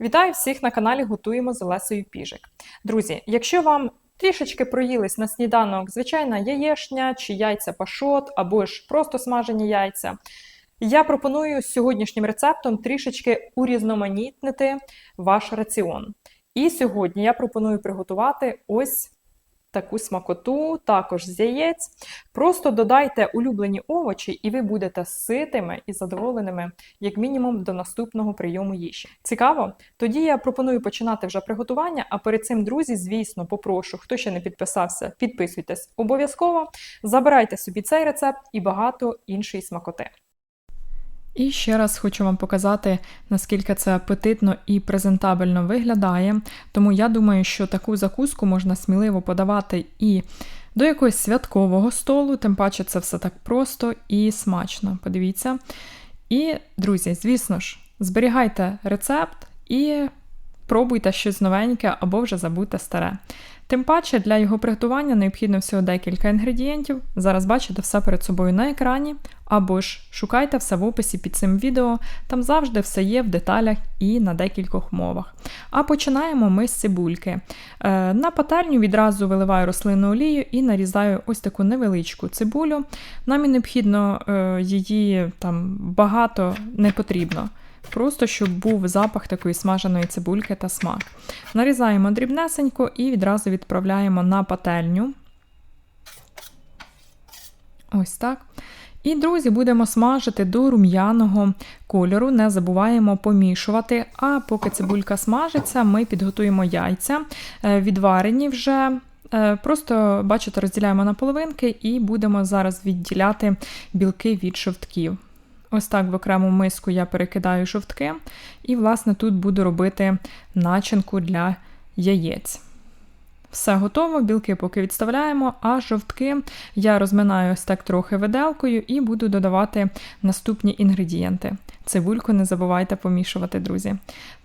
Вітаю всіх на каналі Готуємо з Олесою Піжик. Друзі, якщо вам трішечки проїлись на сніданок звичайна яєшня чи яйця пашот, або ж просто смажені яйця, я пропоную сьогоднішнім рецептом трішечки урізноманітнити ваш раціон. І сьогодні я пропоную приготувати ось таку смакоту, також з яєць. Просто додайте улюблені овочі, і ви будете ситими і задоволеними, як мінімум, до наступного прийому їжі. Цікаво? Тоді я пропоную починати вже приготування. А перед цим, друзі, звісно, попрошу, хто ще не підписався, підписуйтесь обов'язково. Забирайте собі цей рецепт і багато іншої смакоти. І ще раз хочу вам показати, наскільки це апетитно і презентабельно виглядає. Тому я думаю, що таку закуску можна сміливо подавати і до якогось святкового столу, тим паче це все так просто і смачно. Подивіться. І, друзі, звісно ж, зберігайте рецепт і пробуйте щось новеньке або вже забудьте старе. Тим паче для його приготування необхідно всього декілька інгредієнтів. Зараз бачите все перед собою на екрані, або ж шукайте все в описі під цим відео, там завжди все є в деталях і на декількох мовах. А починаємо ми з цибульки. Е, на пательню відразу виливаю рослинну олію і нарізаю ось таку невеличку цибулю. Нам і необхідно е, її там багато не потрібно. Просто щоб був запах такої смаженої цибульки та смак. Нарізаємо дрібнесенько і відразу відправляємо на пательню. Ось так. І, друзі, будемо смажити до рум'яного кольору, не забуваємо помішувати. А поки цибулька смажиться, ми підготуємо яйця, е, відварені вже. Е, Просто, бачите, розділяємо на половинки і будемо зараз відділяти білки від шовтків. Ось так в окрему миску я перекидаю жовтки, і, власне, тут буду робити начинку для яєць. Все готово, білки поки відставляємо, а жовтки я розминаю ось так трохи виделкою і буду додавати наступні інгредієнти. Цибульку не забувайте помішувати, друзі.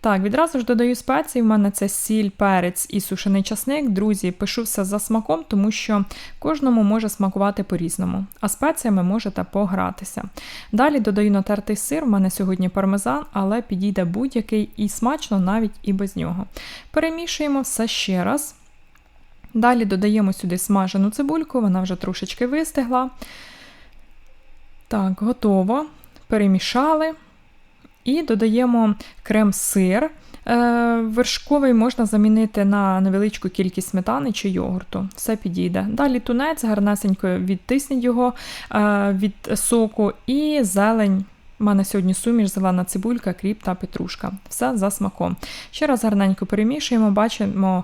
Так, відразу ж додаю спеції. У мене це сіль, перець і сушений часник. Друзі, пишу все за смаком, тому що кожному може смакувати по-різному, а спеціями можете погратися. Далі додаю натертий сир, у мене сьогодні пармезан, але підійде будь-який і смачно навіть і без нього. Перемішуємо все ще раз. Далі додаємо сюди смажену цибульку, вона вже трошечки вистигла. Так, готово. Перемішали. І додаємо крем-сир. Е, Вершковий можна замінити на невеличку кількість сметани чи йогурту. Все підійде. Далі тунець, гарнесенько відтисніть його е, від соку, і зелень. У мене сьогодні суміш, зелена цибулька, кріп та петрушка. Все за смаком. Ще раз гарненько перемішуємо, бачимо,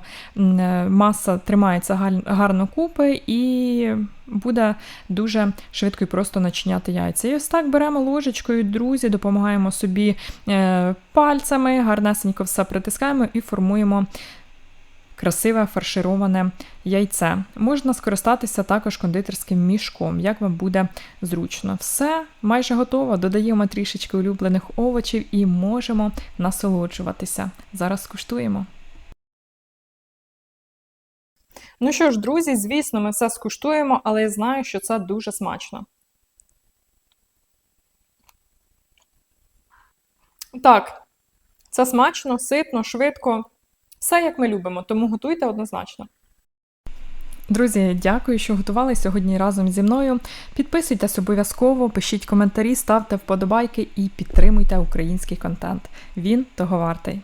маса тримається гарно купи і буде дуже швидко і просто начиняти яйця. І ось так беремо ложечкою, друзі, допомагаємо собі е, пальцями, гарнесенько все притискаємо і формуємо красиве фаршироване яйце. Можна скористатися також кондитерським мішком, як вам буде зручно. Все майже готово. Додаємо трішечки улюблених овочів і можемо насолоджуватися. Зараз скуштуємо. Ну що ж, друзі, звісно, ми все скуштуємо, але я знаю, що це дуже смачно. Так, це смачно, ситно, швидко. Все як ми любимо, тому готуйте однозначно. Друзі, дякую, що готували сьогодні разом зі мною. Підписуйтесь обов'язково, пишіть коментарі, ставте вподобайки і підтримуйте український контент. Він того вартий.